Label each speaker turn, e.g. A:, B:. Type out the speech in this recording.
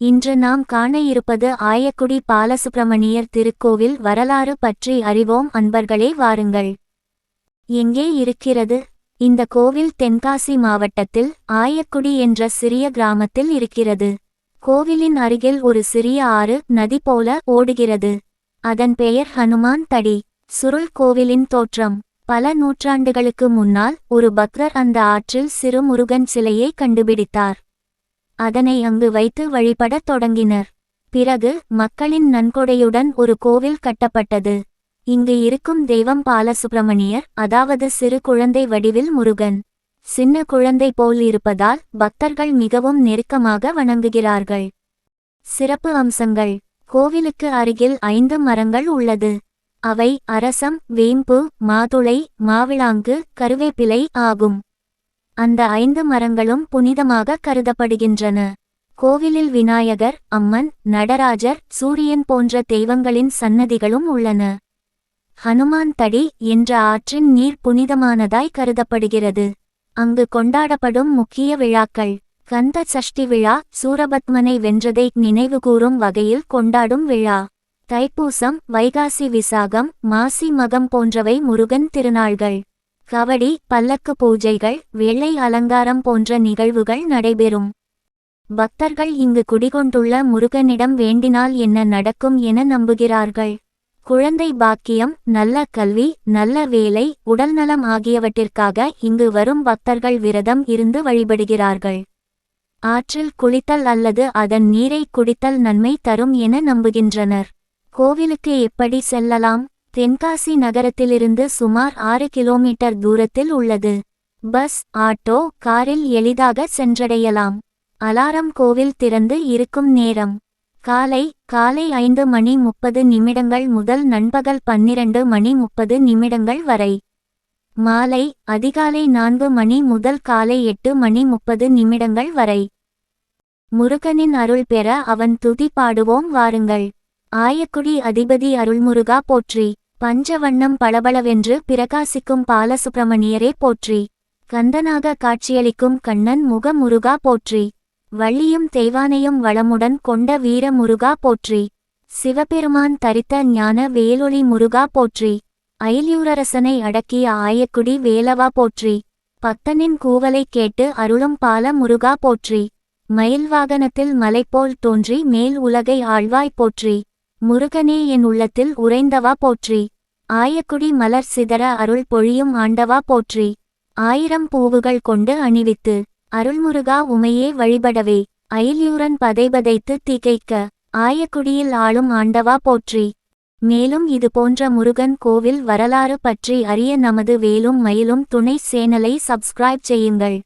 A: இன்று நாம் காண இருப்பது ஆயக்குடி பாலசுப்பிரமணியர் திருக்கோவில் வரலாறு பற்றி அறிவோம் அன்பர்களே வாருங்கள். எங்கே இருக்கிறது? இந்த கோவில் தென்காசி மாவட்டத்தில் ஆயக்குடி என்ற சிறிய கிராமத்தில் இருக்கிறது. கோவிலின் அருகில் ஒரு சிறிய ஆறு நதி போல ஓடுகிறது. அதன் பெயர் ஹனுமான் தடி. சுருள் கோவிலின் தோற்றம். பல நூற்றாண்டுகளுக்கு முன்னால் ஒரு பக்ரர் அந்த ஆற்றில் சிறு முருகன் சிலையை கண்டுபிடித்தார். அதனை அங்கு வைத்து வழிபடத் தொடங்கினர். பிறகு மக்களின் நன்கொடையுடன் ஒரு கோவில் கட்டப்பட்டது. இங்கு இருக்கும் தெய்வம் பாலசுப்பிரமணியர் அதாவது சிறு குழந்தை வடிவில் முருகன். சின்ன குழந்தை போல் இருப்பதால் பக்தர்கள் மிகவும் நெருக்கமாக வணங்குகிறார்கள். சிறப்பு அம்சங்கள். கோவிலுக்கு அருகில் ஐந்து மரங்கள் உள்ளது. அவை அரசம் வேம்பு மாதுளை மாவிளாங்கு கருவேப்பிலை ஆகும். அந்த ஐந்து மரங்களும் புனிதமாக கருதப்படுகின்றன. கோவிலில் விநாயகர் அம்மன் நடராஜர் சூரியன் போன்ற தெய்வங்களின் சன்னதிகளும் உள்ளன. ஹனுமான் தடி என்ற ஆற்றின் நீர் புனிதமானதாய் கருதப்படுகிறது. அங்கு கொண்டாடப்படும் முக்கிய விழாக்கள் கந்த சஷ்டி விழா சூரபத்மனை வென்றதை நினைவுகூரும் வகையில் கொண்டாடும் விழா. தைப்பூசம் வைகாசி விசாகம் மாசி மகம் போன்றவை முருகன் திருநாள்கள். கவடி பல்லக்கு பூஜைகள் வெள்ளை அலங்காரம் போன்ற நிகழ்வுகள் நடைபெறும். பக்தர்கள் இங்கு குடிகொண்டுள்ள முருகனிடம் வேண்டினால் என்ன நடக்கும் என நம்புகிறார்கள். குழந்தை பாக்கியம் நல்ல கல்வி நல்ல வேலை உடல்நலம் ஆகியவற்றிற்காக இங்கு வரும் பக்தர்கள் விரதம் இருந்து வழிபடுகிறார்கள். ஆற்றில் குளித்தல் அல்லது அதன் நீரை குடித்தல் நன்மை தரும் என நம்புகின்றனர். கோவிலுக்கு எப்படி செல்லலாம்? தென்காசி நகரத்திலிருந்து சுமார் ஆறு கிலோமீட்டர் தூரத்தில் உள்ளது. பஸ் ஆட்டோ காரில் எளிதாக சென்றடையலாம். அலாரம் கோவில் திறந்து இருக்கும் நேரம். காலை காலை ஐந்து மணி முப்பது நிமிடங்கள் முதல் நண்பகல் பன்னிரண்டு மணி முப்பது நிமிடங்கள் வரை. மாலை அதிகாலை நான்கு மணி முதல் காலை எட்டு மணி முப்பது நிமிடங்கள் வரை. முருகனின் அருள் பெற அவன் துதி பாடுவோம் வாருங்கள். ஆயக்குடி அதிபதி அருள்முருகா போற்றி. பஞ்சவண்ணம் பளபளவென்று பிரகாசிக்கும் பாலசுப்பிரமணியரே போற்றி. கந்தனாக காட்சியளிக்கும் கண்ணன் முக முருகா போற்றி. வள்ளியும் தெய்வானையும் வளமுடன் கொண்ட வீர முருகா போற்றி. சிவபெருமான் தரித்த ஞான வேலொளி முருகா போற்றி. அயலியூரரசனை அடக்கிய ஆயக்குடி வேலவா போற்றி. பக்தனின் கூவலை கேட்டு அருளும் பால முருகா போற்றி. மயில் வாகனத்தில் மலைப்போல் தோன்றி மேல் உலகை ஆழ்வாய் போற்றி. முருகனே என் உள்ளத்தில் உறைந்தவா போற்றி. ஆயக்குடி மலர் சிதற அருள் பொழியும் ஆண்டவா போற்றி. ஆயிரம் பூவுகள் கொண்டு அணிவித்து அருள்முருகா உமையே வழிபடவே. அயில்யூரன் பதைபதைத்து திகைக்க ஆயக்குடியில் ஆளும் ஆண்டவா போற்றி. மேலும் இது போன்ற முருகன் கோவில் வரலாறு பற்றி அறிய நமது வேலும் மயிலும் துணை சேனலை சப்ஸ்கிரைப் செய்யுங்கள்.